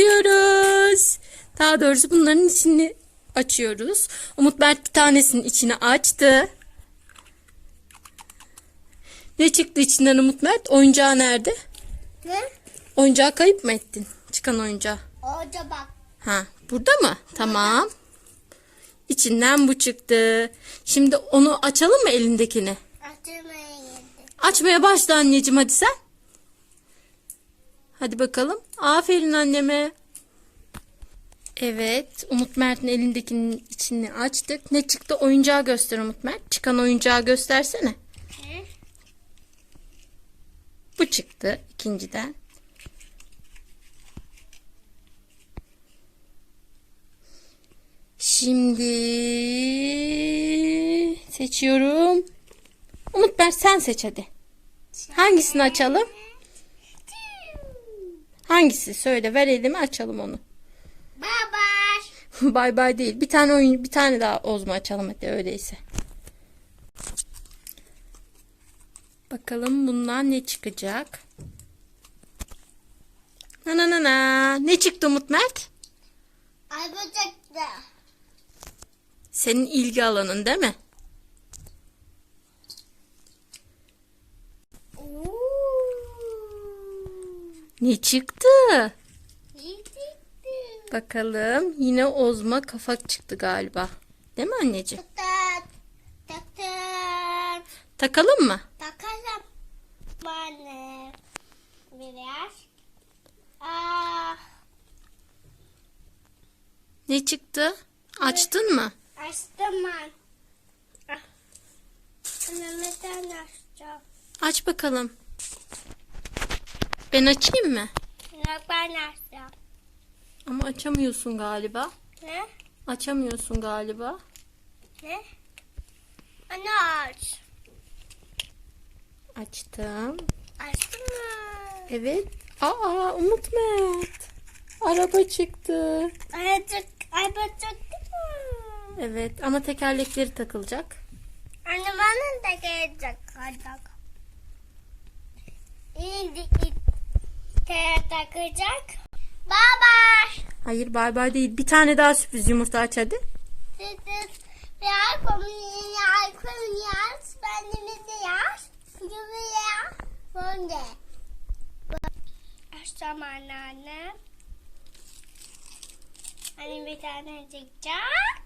yapıyoruz. Daha doğrusu bunların içini açıyoruz. Umut Mert bir tanesinin içini açtı. Ne çıktı içinden Umut Mert? Oyuncağı nerede? Ne? Oyuncağı kayıp mı ettin? Çıkan oyuncağı. Orada bak. Ha, burada mı? Tamam. İçinden bu çıktı. Şimdi onu açalım mı elindekini? Geldi. Açmaya başla anneciğim hadi sen. Hadi bakalım. Aferin anneme. Evet, Umut Mert'in elindekinin içini açtık. Ne çıktı? Oyuncağı göster Umut Mert. Çıkan oyuncağı göstersene. Ne? Bu çıktı ikinciden. Şimdi seçiyorum. Umut Mert sen seç hadi. Hangisini açalım? Hangisi? Söyle ver elimi açalım onu. Baba. bay bay değil. Bir tane oyun bir tane daha Ozma açalım hadi öyleyse. Bakalım bundan ne çıkacak? Na na na na. Ne çıktı Umut Mert? Ay böcekti. Senin ilgi alanın değil mi? Ne çıktı? Çıktı. Bakalım. Yine Ozma kafa çıktı galiba. Değil mi anneciğim? Tak tak tak. Takalım mı? Takalım. Bana biraz. Ah, Ne çıktı? Açtın mı? açtım ben. Ah. Neden açacağım? Aç bakalım. Ben açayım mı? Yok ben açacağım. Ama açamıyorsun galiba. Ne? Açamıyorsun galiba. Ne? Anne aç. Açtım. Açtın mı? Evet. Aa Umut Mert. Araba çıktı. Ayacık, ay böcek mi? Evet ama tekerlekleri takılacak. Anne bana da gelecek artık. İndi te takacak. Baba. Hayır bay bay değil. Bir tane daha sürpriz yumurta aç hadi. Siz bir komünye alkol yaz. Ben de bize yaz. Yuvaya. Ben de. Açacağım anneanne. Hani bir tane çıkacak.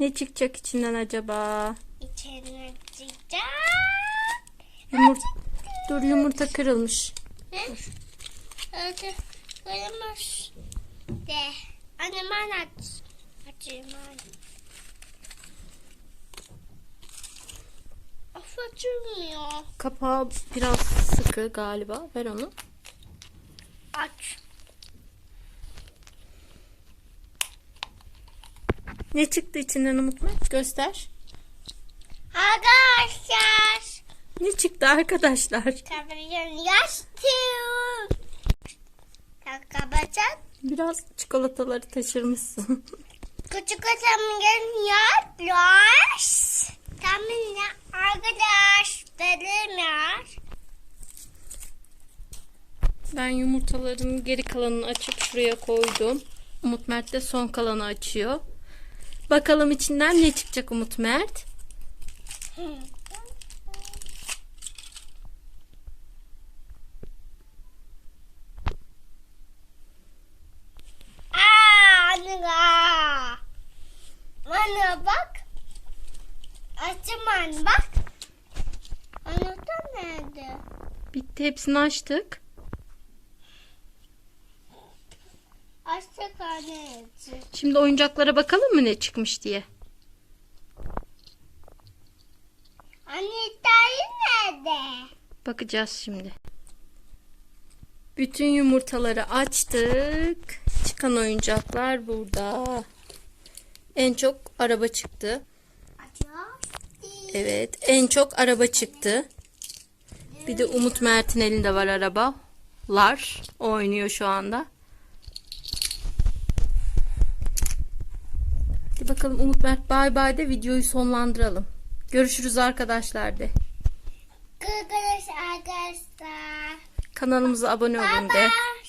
Ne çıkacak içinden acaba? İçerine çıkacak. Yumurta. Dur yumurta kırılmış. Ne? Hadi kırmış. De. Anne ben aç. Açayım. Of açılmıyor. Kapağı biraz sıkı galiba. Ver onu. Aç. Ne çıktı içinden Umut Mert? Göster. Arkadaşlar. Ne çıktı arkadaşlar? Kamerayı açtım. Kapatacak. Biraz çikolataları taşırmışsın. Kamerayı yaş. Tamam arkadaş. Benim yaş. Ben yumurtaların geri kalanını açıp şuraya koydum. Umut Mert de son kalanı açıyor. Bakalım içinden ne çıkacak Umut Mert? Aa, anne. aa. Anne bak. Açım anne bak. Anahtar nerede? Bitti hepsini açtık. Açtık anne. Şimdi oyuncaklara bakalım mı ne çıkmış diye. İddiayı nerede? Bakacağız şimdi. Bütün yumurtaları açtık. Çıkan oyuncaklar burada. En çok araba çıktı. Evet, en çok araba çıktı. Bir de Umut Mert'in elinde var arabalar. O oynuyor şu anda. Hadi bakalım Umut Mert bay bay de videoyu sonlandıralım. Görüşürüz arkadaşlar de. Arkadaş arkadaşlar. Kanalımıza abone olun de. Baba.